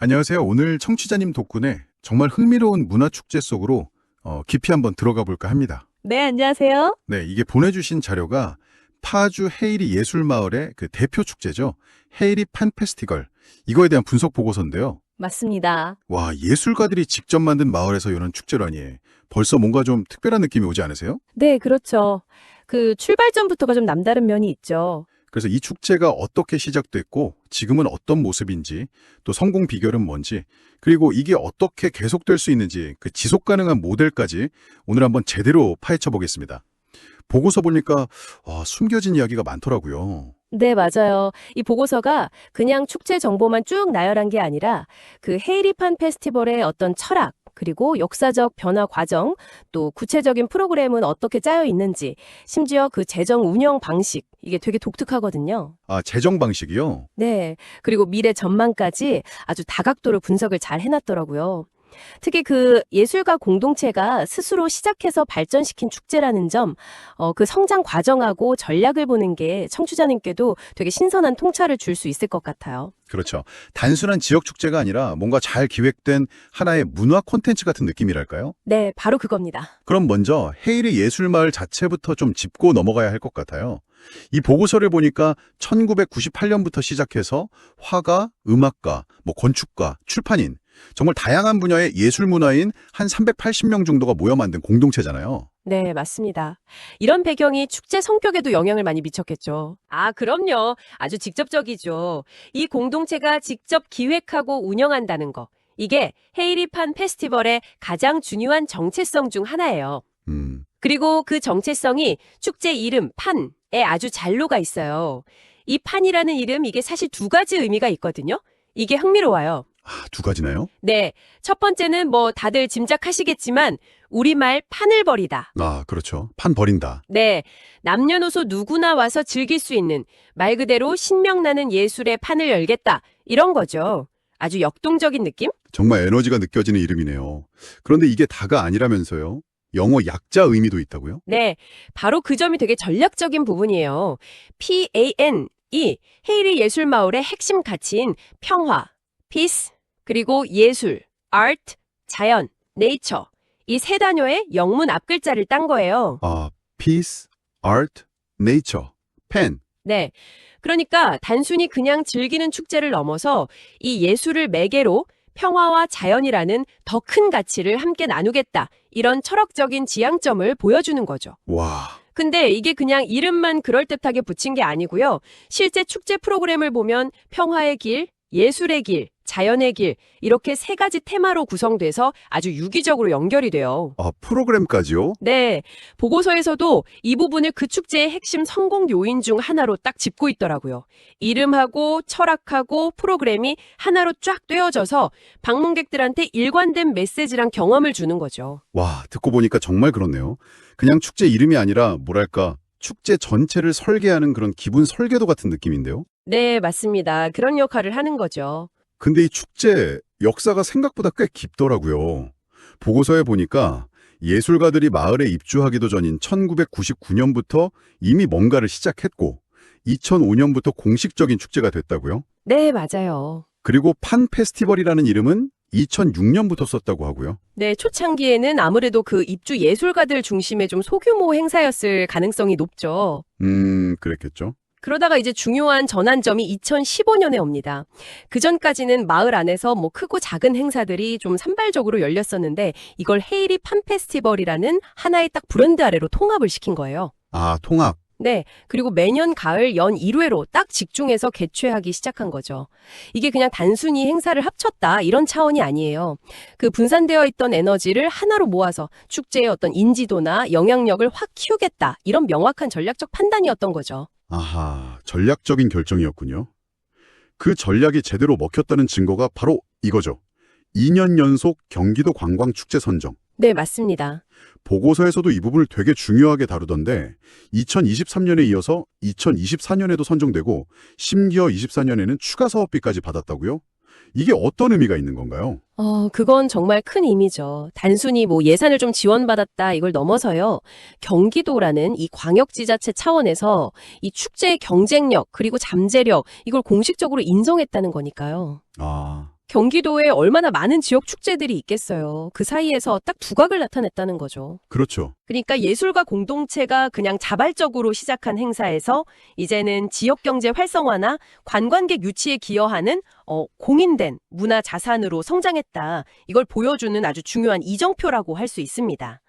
안녕하세요. 오늘 청취자님 덕분에 정말 흥미로운 문화축제 속으로 어, 깊이 한번 들어가 볼까 합니다. 네, 안녕하세요. 네, 이게 보내주신 자료가 파주 헤이리 예술마을의 그 대표 축제죠. 헤이리 판 페스티벌. 이거에 대한 분석 보고서인데요. 맞습니다. 와, 예술가들이 직접 만든 마을에서 여는 축제라니. 벌써 뭔가 좀 특별한 느낌이 오지 않으세요? 네, 그렇죠. 그 출발점부터가 좀 남다른 면이 있죠. 그래서 이 축제가 어떻게 시작됐고 지금은 어떤 모습인지 또 성공 비결은 뭔지 그리고 이게 어떻게 계속될 수 있는지 그 지속 가능한 모델까지 오늘 한번 제대로 파헤쳐 보겠습니다. 보고서 보니까 와, 숨겨진 이야기가 많더라고요. 네, 맞아요. 이 보고서가 그냥 축제 정보만 쭉 나열한 게 아니라 그 헤이리판 페스티벌의 어떤 철학, 그리고 역사적 변화 과정, 또 구체적인 프로그램은 어떻게 짜여 있는지, 심지어 그 재정 운영 방식, 이게 되게 독특하거든요. 아, 재정 방식이요? 네. 그리고 미래 전망까지 아주 다각도로 분석을 잘 해놨더라고요. 특히 그 예술가 공동체가 스스로 시작해서 발전시킨 축제라는 점, 어, 그 성장 과정하고 전략을 보는 게 청취자님께도 되게 신선한 통찰을 줄 수 있을 것 같아요. 그렇죠. 단순한 지역 축제가 아니라 뭔가 잘 기획된 하나의 문화 콘텐츠 같은 느낌이랄까요? 네, 바로 그겁니다. 그럼 먼저 헤이리 예술마을 자체부터 좀 짚고 넘어가야 할 것 같아요. 이 보고서를 보니까 1998년부터 시작해서 화가, 음악가, 뭐 건축가, 출판인 정말 다양한 분야의 예술 문화인 한 380명 정도가 모여 만든 공동체잖아요. 네, 맞습니다. 이런 배경이 축제 성격에도 영향을 많이 미쳤겠죠. 아, 그럼요. 아주 직접적이죠. 이 공동체가 직접 기획하고 운영한다는 거. 이게 헤이리판 페스티벌의 가장 중요한 정체성 중 하나예요. 음, 그리고 그 정체성이 축제 이름 판에 아주 잘 녹아 있어요. 이 판이라는 이름 이게 사실 두 가지 의미가 있거든요. 이게 흥미로워요. 아, 두 가지나요? 네. 첫 번째는 뭐 다들 짐작하시겠지만 우리말 판을 버리다. 아, 그렇죠. 판 버린다. 네. 남녀노소 누구나 와서 즐길 수 있는 말 그대로 신명나는 예술의 판을 열겠다. 이런 거죠. 아주 역동적인 느낌? 정말 에너지가 느껴지는 이름이네요. 그런데 이게 다가 아니라면서요? 영어 약자 의미도 있다고요? 네. 바로 그 점이 되게 전략적인 부분이에요. PAN이 헤이리 예술 마을의 핵심 가치인 평화, peace, 그리고 예술, art, 자연, nature. 이 세 단어의 영문 앞글자를 딴 거예요. 아, peace, art, nature, pen. 네. 그러니까 단순히 그냥 즐기는 축제를 넘어서 이 예술을 매개로 평화와 자연이라는 더 큰 가치를 함께 나누겠다. 이런 철학적인 지향점을 보여주는 거죠. 와, 근데 이게 그냥 이름만 그럴듯하게 붙인 게 아니고요. 실제 축제 프로그램을 보면 평화의 길, 예술의 길, 자연의 길, 이렇게 세 가지 테마로 구성돼서 아주 유기적으로 연결이 돼요. 아, 프로그램까지요? 네. 보고서에서도 이 부분을 그 축제의 핵심 성공 요인 중 하나로 딱 짚고 있더라고요. 이름하고 철학하고 프로그램이 하나로 쫙 꿰어져서 방문객들한테 일관된 메시지랑 경험을 주는 거죠. 와, 듣고 보니까 정말 그렇네요. 그냥 축제 이름이 아니라 뭐랄까, 축제 전체를 설계하는 그런 기분 설계도 같은 느낌인데요. 네, 맞습니다. 그런 역할을 하는 거죠. 근데 이 축제 역사가 생각보다 꽤 깊더라고요. 보고서에 보니까 예술가들이 마을에 입주하기도 전인 1999년부터 이미 뭔가를 시작했고 2005년부터 공식적인 축제가 됐다고요. 네, 맞아요. 그리고 판 페스티벌이라는 이름은 2006년부터 썼다고 하고요. 네, 초창기에는 아무래도 그 입주 예술가들 중심의 좀 소규모 행사였을 가능성이 높죠. 음, 그랬겠죠. 그러다가 이제 중요한 전환점이 2015년에 옵니다. 그 전까지는 마을 안에서 뭐 크고 작은 행사들이 좀 산발적으로 열렸었는데 이걸 헤이리 판 페스티벌이라는 하나의 딱 브랜드 아래로 통합을 시킨 거예요. 아, 통합. 네. 그리고 매년 가을 연 1회로 딱 집중해서 개최하기 시작한 거죠. 이게 그냥 단순히 행사를 합쳤다 이런 차원이 아니에요. 그 분산되어 있던 에너지를 하나로 모아서 축제의 어떤 인지도나 영향력을 확 키우겠다 이런 명확한 전략적 판단이었던 거죠. 아하, 전략적인 결정이었군요. 그 전략이 제대로 먹혔다는 증거가 바로 이거죠. 2년 연속 경기도 관광축제 선정. 네, 맞습니다. 보고서에서도 이 부분을 되게 중요하게 다루던데 2023년에 이어서 2024년에도 선정되고 심지어 24년에는 추가 사업비까지 받았다고요? 이게 어떤 의미가 있는 건가요? 어, 그건 정말 큰 의미죠. 단순히 뭐 예산을 좀 지원받았다 이걸 넘어서요. 경기도라는 이 광역지자체 차원에서 이 축제의 경쟁력 그리고 잠재력 이걸 공식적으로 인정했다는 거니까요. 아, 경기도에 얼마나 많은 지역 축제들이 있겠어요. 그 사이에서 딱 두각을 나타냈다는 거죠. 그렇죠. 그러니까 예술가 공동체가 그냥 자발적으로 시작한 행사에서 이제는 지역 경제 활성화나 관광객 유치에 기여하는 어, 공인된 문화 자산으로 성장했다. 이걸 보여주는 아주 중요한 이정표라고 할 수 있습니다.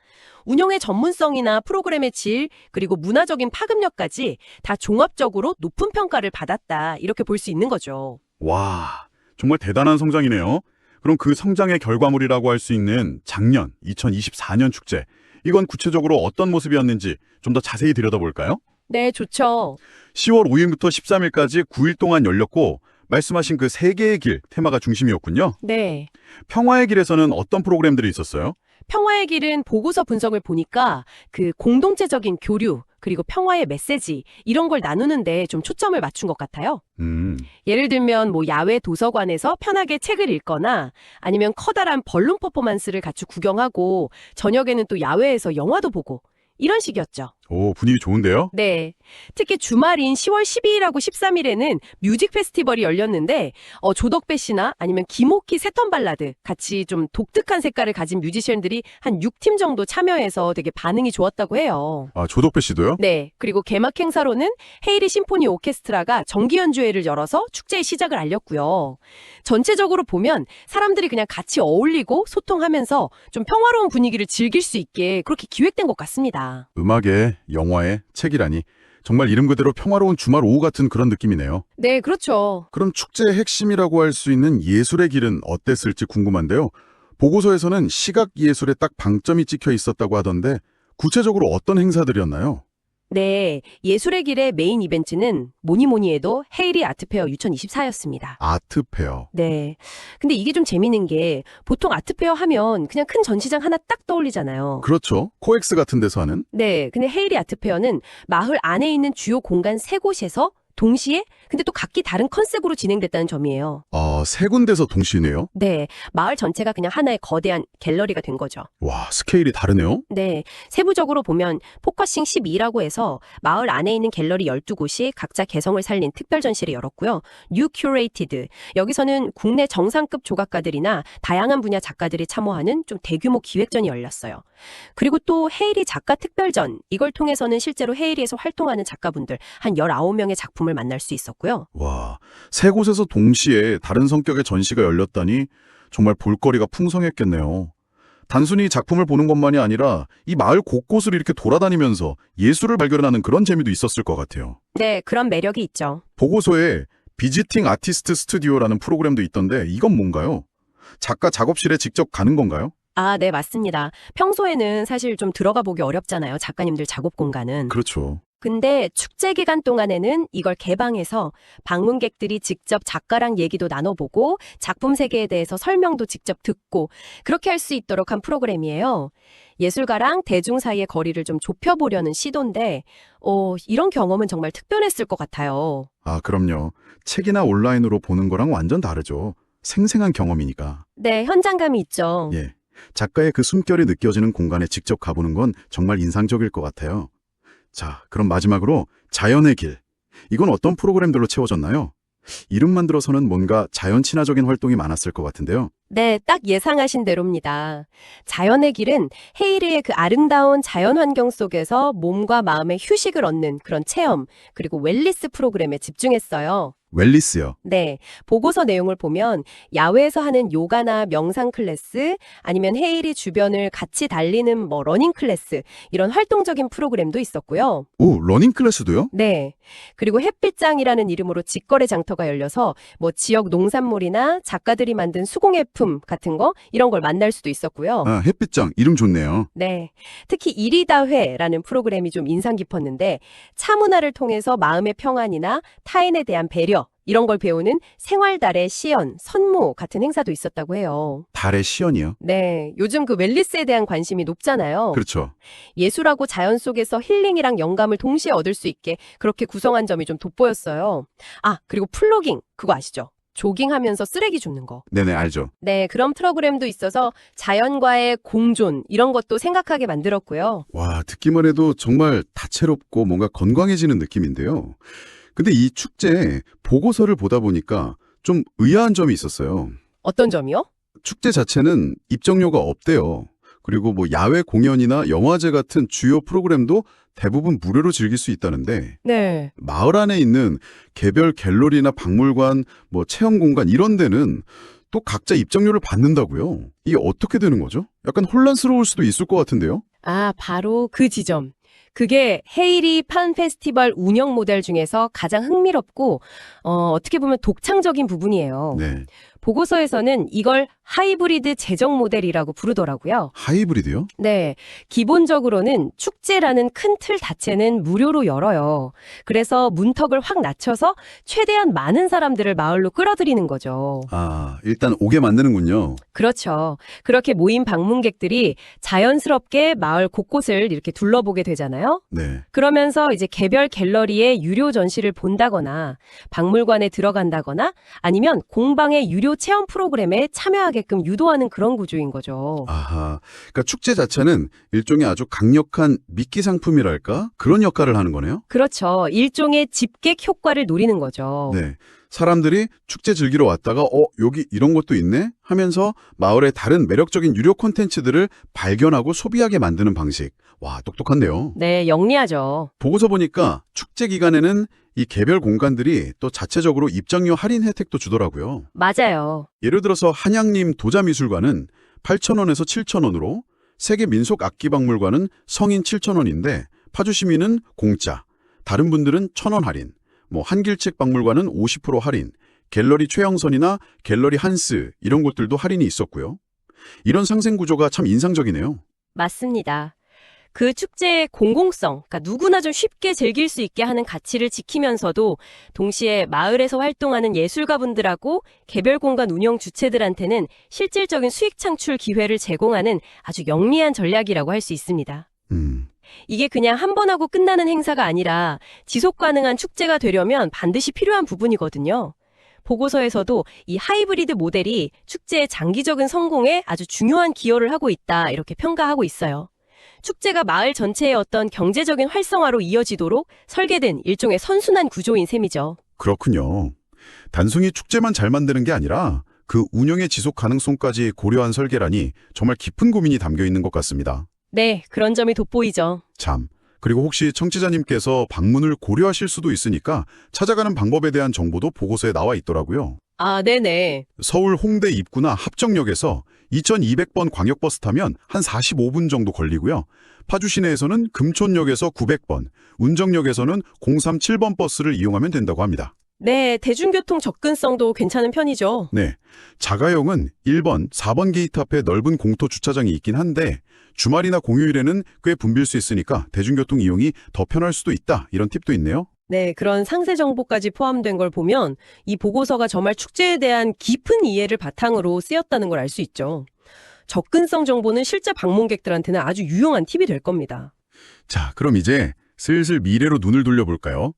운영의 전문성이나 프로그램의 질, 그리고 문화적인 파급력까지 다 종합적으로 높은 평가를 받았다. 이렇게 볼 수 있는 거죠. 와, 정말 대단한 성장이네요. 그럼 그 성장의 결과물이라고 할 수 있는 작년 2024년 축제. 이건 구체적으로 어떤 모습이었는지 좀 더 자세히 들여다볼까요? 네, 좋죠. 10월 5일부터 13일까지 9일 동안 열렸고 말씀하신 그 세 개의 길 테마가 중심이었군요. 네. 평화의 길에서는 어떤 프로그램들이 있었어요? 평화의 길은 보고서 분석을 보니까 그 공동체적인 교류, 그리고 평화의 메시지, 이런 걸 나누는데 좀 초점을 맞춘 것 같아요. 음, 예를 들면 뭐 야외 도서관에서 편하게 책을 읽거나 아니면 커다란 벌룬 퍼포먼스를 같이 구경하고 저녁에는 또 야외에서 영화도 보고 이런 식이었죠. 오 분위기 좋은데요? 네. 특히 주말인 10월 12일하고 13일에는 뮤직 페스티벌이 열렸는데 어, 조덕배 씨나 아니면 김옥희 세턴 발라드 같이 좀 독특한 색깔을 가진 뮤지션들이 한 6팀 정도 참여해서 되게 반응이 좋았다고 해요. 아 조덕배 씨도요? 네. 그리고 개막 행사로는 헤이리 심포니 오케스트라가 정기 연주회를 열어서 축제의 시작을 알렸고요. 전체적으로 보면 사람들이 그냥 같이 어울리고 소통하면서 좀 평화로운 분위기를 즐길 수 있게 그렇게 기획된 것 같습니다. 음악에 영화에 책이라니 정말 이름 그대로 평화로운 주말 오후 같은 그런 느낌이네요. 네, 그렇죠. 그럼 축제의 핵심이라고 할 수 있는 예술의 길은 어땠을지 궁금한데요. 보고서에서는 시각 예술에 딱 방점이 찍혀 있었다고 하던데 구체적으로 어떤 행사들이었나요? 네, 예술의 길의 메인 이벤트는 뭐니 뭐니 해도 헤이리 아트페어 2024였습니다. 아트 페어. 네. 근데 이게 좀 재밌는 게 보통 아트페어 하면 그냥 큰 전시장 하나 딱 떠올리잖아요. 그렇죠. 코엑스 같은 데서 하는 네. 근데 헤이리 아트페어는 마을 안에 있는 주요 공간 세 곳에서 동시에 근데 또 각기 다른 컨셉으로 진행됐다는 점이에요. 어, 세 군데서 동시네요. 네. 마을 전체가 그냥 하나의 거대한 갤러리가 된 거죠. 와, 스케일이 다르네요. 네. 세부적으로 보면 포커싱 12라고 해서 마을 안에 있는 갤러리 12곳이 각자 개성을 살린 특별 전시를 열었고요. 뉴 큐레이티드. 여기서는 국내 정상급 조각가들이나 다양한 분야 작가들이 참여하는 좀 대규모 기획전이 열렸어요. 그리고 또 헤이리 작가 특별전. 이걸 통해서는 실제로 헤이리에서 활동하는 작가분들 한 19명의 작품을 만날 수 있었고요. 와, 세 곳에서 동시에 다른 성격의 전시가 열렸다니 정말 볼거리가 풍성했겠네요. 단순히 작품을 보는 것만이 아니라 이 마을 곳곳을 이렇게 돌아다니면서 예술을 발견하는 그런 재미도 있었을 것 같아요. 네, 그런 매력이 있죠. 보고서에 비지팅 아티스트 스튜디오라는 프로그램도 있던데 이건 뭔가요? 작가 작업실에 직접 가는 건가요? 아, 네, 맞습니다. 평소에는 사실 좀 들어가 보기 어렵잖아요. 작가님들 작업 공간은. 그렇죠. 근데 축제 기간 동안에는 이걸 개방해서 방문객들이 직접 작가랑 얘기도 나눠보고 작품 세계에 대해서 설명도 직접 듣고 그렇게 할 수 있도록 한 프로그램이에요. 예술가랑 대중 사이의 거리를 좀 좁혀보려는 시도인데, 어, 이런 경험은 정말 특별했을 것 같아요. 아, 그럼요. 책이나 온라인으로 보는 거랑 완전 다르죠. 생생한 경험이니까. 네, 현장감이 있죠. 예. 작가의 그 숨결이 느껴지는 공간에 직접 가보는 건 정말 인상적일 것 같아요. 자, 그럼 마지막으로 자연의 길. 이건 어떤 프로그램들로 채워졌나요? 이름만 들어서는 뭔가 자연 친화적인 활동이 많았을 것 같은데요. 네, 딱 예상하신 대로입니다. 자연의 길은 헤이리의 그 아름다운 자연 환경 속에서 몸과 마음의 휴식을 얻는 그런 체험, 그리고 웰리스 프로그램에 집중했어요. 웰리스요. 네, 보고서 내용을 보면 야외에서 하는 요가나 명상 클래스, 아니면 헤이리 주변을 같이 달리는 뭐 러닝 클래스, 이런 활동적인 프로그램도 있었고요. 오, 러닝 클래스도요? 네. 그리고 햇빛장이라는 이름으로 직거래 장터가 열려서 뭐 지역 농산물이나 작가들이 만든 수공예품 같은 거 이런 걸 만날 수도 있었고요. 아, 햇빛장. 이름 좋네요. 네. 특히 이리다회라는 프로그램이 좀 인상 깊었는데 차 문화를 통해서 마음의 평안이나 타인에 대한 배려 이런 걸 배우는 생활달의 시연, 선모 같은 행사도 있었다고 해요. 달의 시연이요. 네. 요즘 그 웰리스에 대한 관심이 높잖아요. 그렇죠. 예술하고 자연 속에서 힐링이랑 영감을 동시에 얻을 수 있게 그렇게 구성한 점이 좀 돋보였어요. 아, 그리고 플로깅. 그거 아시죠? 조깅하면서 쓰레기 줍는 거. 네네, 알죠. 네, 그런 프로그램도 있어서 자연과의 공존, 이런 것도 생각하게 만들었고요. 와, 듣기만 해도 정말 다채롭고 뭔가 건강해지는 느낌인데요. 근데 이 축제 보고서를 보다 보니까 좀 의아한 점이 있었어요. 어떤 점이요? 축제 자체는 입장료가 없대요. 그리고 뭐 야외 공연이나 영화제 같은 주요 프로그램도 대부분 무료로 즐길 수 있다는데 네. 마을 안에 있는 개별 갤러리나 박물관, 뭐 체험 공간 이런 데는 또 각자 입장료를 받는다고요. 이게 어떻게 되는 거죠? 약간 혼란스러울 수도 있을 것 같은데요. 아, 바로 그 지점. 그게 헤이리 판 페스티벌 운영 모델 중에서 가장 흥미롭고 어, 어떻게 보면 독창적인 부분이에요. 네. 보고서에서는 이걸 하이브리드 재정 모델이라고 부르더라고요. 하이브리드요? 네. 기본적으로는 축제라는 큰 틀 자체는 무료로 열어요. 그래서 문턱을 확 낮춰서 최대한 많은 사람들을 마을로 끌어들이는 거죠. 아, 일단 오게 만드는군요. 그렇죠. 그렇게 모인 방문객들이 자연스럽게 마을 곳곳을 이렇게 둘러보게 되잖아요. 네. 그러면서 이제 개별 갤러리의 유료 전시를 본다거나 박물관에 들어간다거나 아니면 공방의 유료 체험 프로그램에 참여하게끔 유도하는 그런 구조인 거죠. 아하. 그러니까 축제 자체는 일종의 아주 강력한 미끼 상품이랄까? 그런 역할을 하는 거네요. 그렇죠. 일종의 집객 효과를 노리는 거죠. 네. 사람들이 축제 즐기러 왔다가 어, 여기 이런 것도 있네 하면서 마을의 다른 매력적인 유료 콘텐츠들을 발견하고 소비하게 만드는 방식. 와, 똑똑한데요. 네, 영리하죠. 보고서 보니까 축제 기간에는 이 개별 공간들이 또 자체적으로 입장료 할인 혜택도 주더라고요. 맞아요. 예를 들어서 한양림 도자미술관은 8,000원에서 7,000원으로 세계 민속 악기 박물관은 성인 7,000원인데 파주 시민은 공짜, 다른 분들은 1,000원 할인, 뭐 한길책 박물관은 50% 할인, 갤러리 최영선이나 갤러리 한스 이런 곳들도 할인이 있었고요. 이런 상생 구조가 참 인상적이네요. 맞습니다. 그 축제의 공공성, 그러니까 누구나 좀 쉽게 즐길 수 있게 하는 가치를 지키면서도 동시에 마을에서 활동하는 예술가분들하고 개별 공간 운영 주체들한테는 실질적인 수익 창출 기회를 제공하는 아주 영리한 전략이라고 할 수 있습니다. 음, 이게 그냥 한 번 하고 끝나는 행사가 아니라 지속 가능한 축제가 되려면 반드시 필요한 부분이거든요. 보고서에서도 이 하이브리드 모델이 축제의 장기적인 성공에 아주 중요한 기여를 하고 있다 이렇게 평가하고 있어요. 축제가 마을 전체의 어떤 경제적인 활성화로 이어지도록 설계된 일종의 선순환 구조인 셈이죠. 그렇군요. 단순히 축제만 잘 만드는 게 아니라 그 운영의 지속 가능성까지 고려한 설계라니 정말 깊은 고민이 담겨 있는 것 같습니다. 네, 그런 점이 돋보이죠. 참. 그리고 혹시 청취자님께서 방문을 고려하실 수도 있으니까 찾아가는 방법에 대한 정보도 보고서에 나와 있더라고요. 아, 네네. 서울 홍대 입구나 합정역에서 2200번 광역버스 타면 한 45분 정도 걸리고요. 파주 시내에서는 금촌역에서 900번, 운정역에서는 037번 버스를 이용하면 된다고 합니다. 네, 대중교통 접근성도 괜찮은 편이죠. 네. 자가용은 1번, 4번 게이트 앞에 넓은 공터 주차장이 있긴 한데 주말이나 공휴일에는 꽤 붐빌 수 있으니까 대중교통 이용이 더 편할 수도 있다. 이런 팁도 있네요. 네, 그런 상세 정보까지 포함된 걸 보면 이 보고서가 정말 축제에 대한 깊은 이해를 바탕으로 쓰였다는 걸 알 수 있죠. 접근성 정보는 실제 방문객들한테는 아주 유용한 팁이 될 겁니다. 자, 그럼 이제 슬슬 미래로 눈을 돌려볼까요?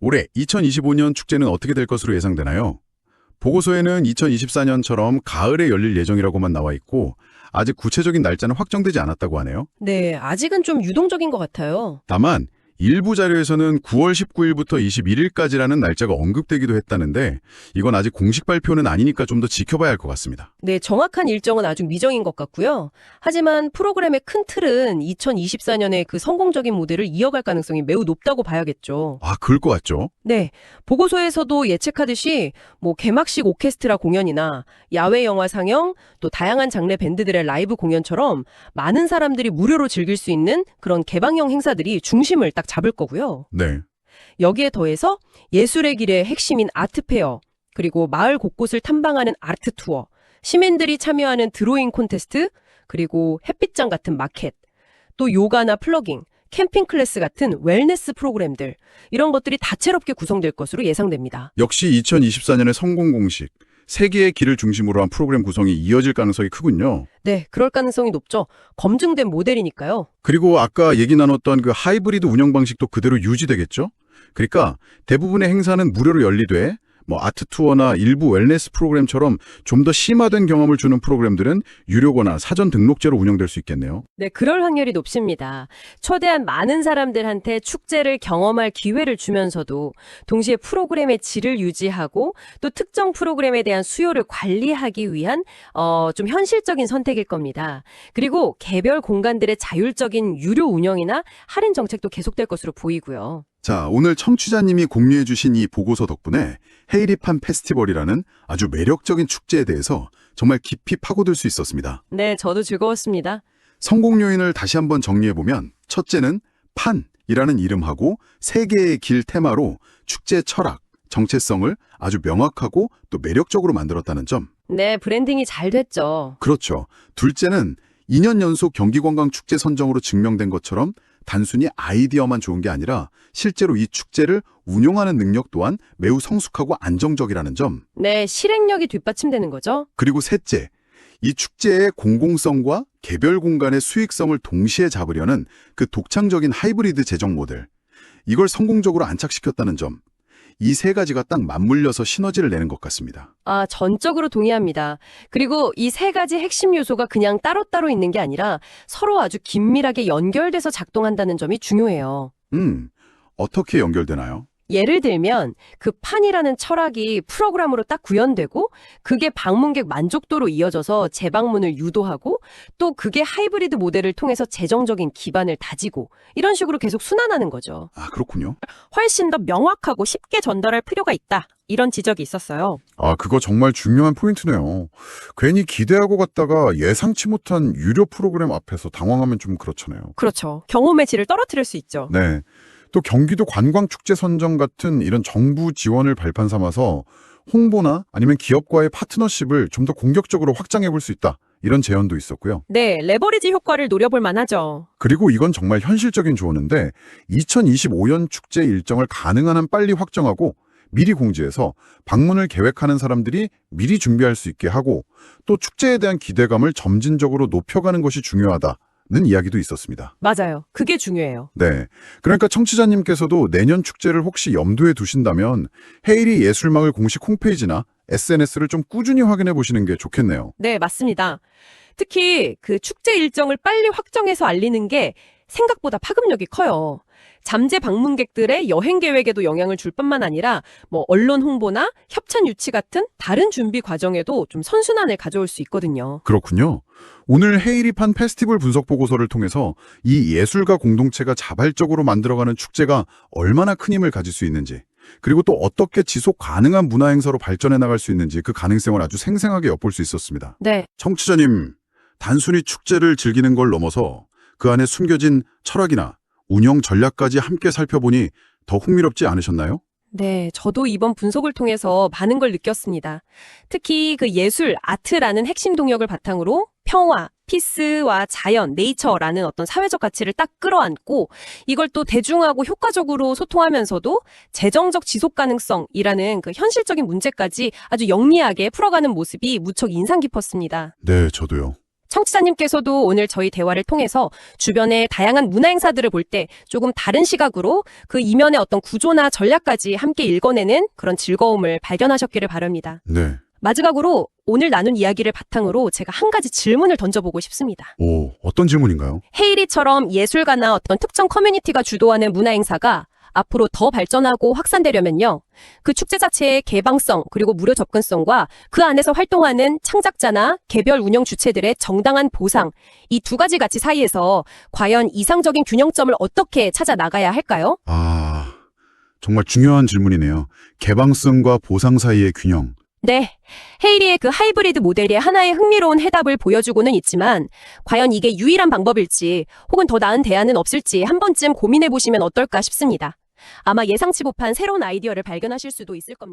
올해 2025년 축제는 어떻게 될 것으로 예상되나요? 보고서에는 2024년처럼 가을에 열릴 예정이라고만 나와 있고 아직 구체적인 날짜는 확정되지 않았다고 하네요. 네, 아직은 좀 유동적인 것 같아요. 다만 일부 자료에서는 9월 19일부터 21일까지라는 날짜가 언급되기도 했다는데 이건 아직 공식 발표는 아니니까 좀 더 지켜봐야 할 것 같습니다. 네, 정확한 일정은 아직 미정인 것 같고요. 하지만 프로그램의 큰 틀은 2024년에 그 성공적인 모델을 이어갈 가능성이 매우 높다고 봐야겠죠. 아, 그럴 것 같죠? 네, 보고서에서도 예측하듯이 뭐 개막식 오케스트라 공연이나 야외 영화 상영, 또 다양한 장르 밴드들의 라이브 공연처럼 많은 사람들이 무료로 즐길 수 있는 그런 개방형 행사들이 중심을 딱 잡을 거고요. 네. 여기에 더해서 예술의 길의 핵심인 아트페어, 그리고 마을 곳곳을 탐방하는 아트 투어, 시민들이 참여하는 드로잉 콘테스트, 그리고 햇빛장 같은 마켓, 또 요가나 플러깅, 캠핑 클래스 같은 웰네스 프로그램들, 이런 것들이 다채롭게 구성될 것으로 예상됩니다. 역시 2024년의 성공 공식, 세계의 길을 중심으로 한 프로그램 구성이 이어질 가능성이 크군요. 네, 그럴 가능성이 높죠. 검증된 모델이니까요. 그리고 아까 얘기 나눴던 그 하이브리드 운영 방식도 그대로 유지되겠죠? 그러니까 대부분의 행사는 무료로 열리되 뭐 아트 투어나 일부 웰네스 프로그램처럼 좀 더 심화된 경험을 주는 프로그램들은 유료거나 사전 등록제로 운영될 수 있겠네요. 네, 그럴 확률이 높습니다. 최대한 많은 사람들한테 축제를 경험할 기회를 주면서도 동시에 프로그램의 질을 유지하고 또 특정 프로그램에 대한 수요를 관리하기 위한 어, 좀 현실적인 선택일 겁니다. 그리고 개별 공간들의 자율적인 유료 운영이나 할인 정책도 계속될 것으로 보이고요. 자, 오늘 청취자님이 공유해 주신 이 보고서 덕분에 헤이리판 페스티벌이라는 아주 매력적인 축제에 대해서 정말 깊이 파고들 수 있었습니다. 네, 저도 즐거웠습니다. 성공 요인을 다시 한번 정리해 보면 첫째는 판이라는 이름하고 세 개의 길 테마로 축제 철학, 정체성을 아주 명확하고 또 매력적으로 만들었다는 점. 네, 브랜딩이 잘 됐죠. 그렇죠. 둘째는 2년 연속 경기관광축제 선정으로 증명된 것처럼 단순히 아이디어만 좋은 게 아니라 실제로 이 축제를 운용하는 능력 또한 매우 성숙하고 안정적이라는 점. 네, 실행력이 뒷받침되는 거죠. 그리고 셋째, 이 축제의 공공성과 개별 공간의 수익성을 동시에 잡으려는 그 독창적인 하이브리드 재정 모델. 이걸 성공적으로 안착시켰다는 점. 이 세 가지가 딱 맞물려서 시너지를 내는 것 같습니다. 아, 전적으로 동의합니다. 그리고 이 세 가지 핵심 요소가 그냥 따로따로 있는 게 아니라 서로 아주 긴밀하게 연결돼서 작동한다는 점이 중요해요. 음, 어떻게 연결되나요? 예를 들면 그 판이라는 철학이 프로그램으로 딱 구현되고 그게 방문객 만족도로 이어져서 재방문을 유도하고 또 그게 하이브리드 모델을 통해서 재정적인 기반을 다지고 이런 식으로 계속 순환하는 거죠. 아, 그렇군요. 훨씬 더 명확하고 쉽게 전달할 필요가 있다. 이런 지적이 있었어요. 아, 그거 정말 중요한 포인트네요. 괜히 기대하고 갔다가 예상치 못한 유료 프로그램 앞에서 당황하면 좀 그렇잖아요. 그렇죠. 경험의 질을 떨어뜨릴 수 있죠. 네. 또 경기도 관광축제 선정 같은 이런 정부 지원을 발판 삼아서 홍보나 아니면 기업과의 파트너십을 좀 더 공격적으로 확장해 볼 수 있다. 이런 제언도 있었고요. 네, 레버리지 효과를 노려볼 만하죠. 그리고 이건 정말 현실적인 조언인데 2025년 축제 일정을 가능한 한 빨리 확정하고 미리 공지해서 방문을 계획하는 사람들이 미리 준비할 수 있게 하고 또 축제에 대한 기대감을 점진적으로 높여가는 것이 중요하다는 이야기도 있었습니다. 맞아요. 그게 중요해요. 네. 그러니까 청취자님께서도 내년 축제를 혹시 염두에 두신다면 헤이리 예술마을 공식 홈페이지나 SNS를 좀 꾸준히 확인해 보시는 게 좋겠네요. 네, 맞습니다. 특히 그 축제 일정을 빨리 확정해서 알리는 게 생각보다 파급력이 커요. 잠재 방문객들의 여행 계획에도 영향을 줄 뿐만 아니라 뭐 언론 홍보나 협찬 유치 같은 다른 준비 과정에도 좀 선순환을 가져올 수 있거든요. 그렇군요. 오늘 헤이리판 페스티벌 분석 보고서를 통해서 이 예술가 공동체가 자발적으로 만들어가는 축제가 얼마나 큰 힘을 가질 수 있는지, 그리고 또 어떻게 지속 가능한 문화 행사로 발전해 나갈 수 있는지 그 가능성을 아주 생생하게 엿볼 수 있었습니다. 네, 청취자님, 단순히 축제를 즐기는 걸 넘어서 그 안에 숨겨진 철학이나 운영 전략까지 함께 살펴보니 더 흥미롭지 않으셨나요? 네, 저도 이번 분석을 통해서 많은 걸 느꼈습니다. 특히 그 예술, 아트라는 핵심 동력을 바탕으로 평화, 피스와 자연, 네이처라는 어떤 사회적 가치를 딱 끌어안고 이걸 또 대중하고 효과적으로 소통하면서도 재정적 지속 가능성이라는 그 현실적인 문제까지 아주 영리하게 풀어가는 모습이 무척 인상 깊었습니다. 네, 저도요. 청취자님께서도 오늘 저희 대화를 통해서 주변의 다양한 문화 행사들을 볼 때 조금 다른 시각으로 그 이면의 어떤 구조나 전략까지 함께 읽어내는 그런 즐거움을 발견하셨기를 바랍니다. 네. 마지막으로 오늘 나눈 이야기를 바탕으로 제가 한 가지 질문을 던져보고 싶습니다. 오, 어떤 질문인가요? 헤이리처럼 예술가나 어떤 특정 커뮤니티가 주도하는 문화 행사가 앞으로 더 발전하고 확산되려면요. 그 축제 자체의 개방성 그리고 무료 접근성과 그 안에서 활동하는 창작자나 개별 운영 주체들의 정당한 보상 이 두 가지 가치 사이에서 과연 이상적인 균형점을 어떻게 찾아 나가야 할까요? 아, 정말 중요한 질문이네요. 개방성과 보상 사이의 균형. 네. 헤이리의 그 하이브리드 모델이 하나의 흥미로운 해답을 보여주고는 있지만 과연 이게 유일한 방법일지 혹은 더 나은 대안은 없을지 한 번쯤 고민해 보시면 어떨까 싶습니다. 아마 예상치 못한 새로운 아이디어를 발견하실 수도 있을 겁니다.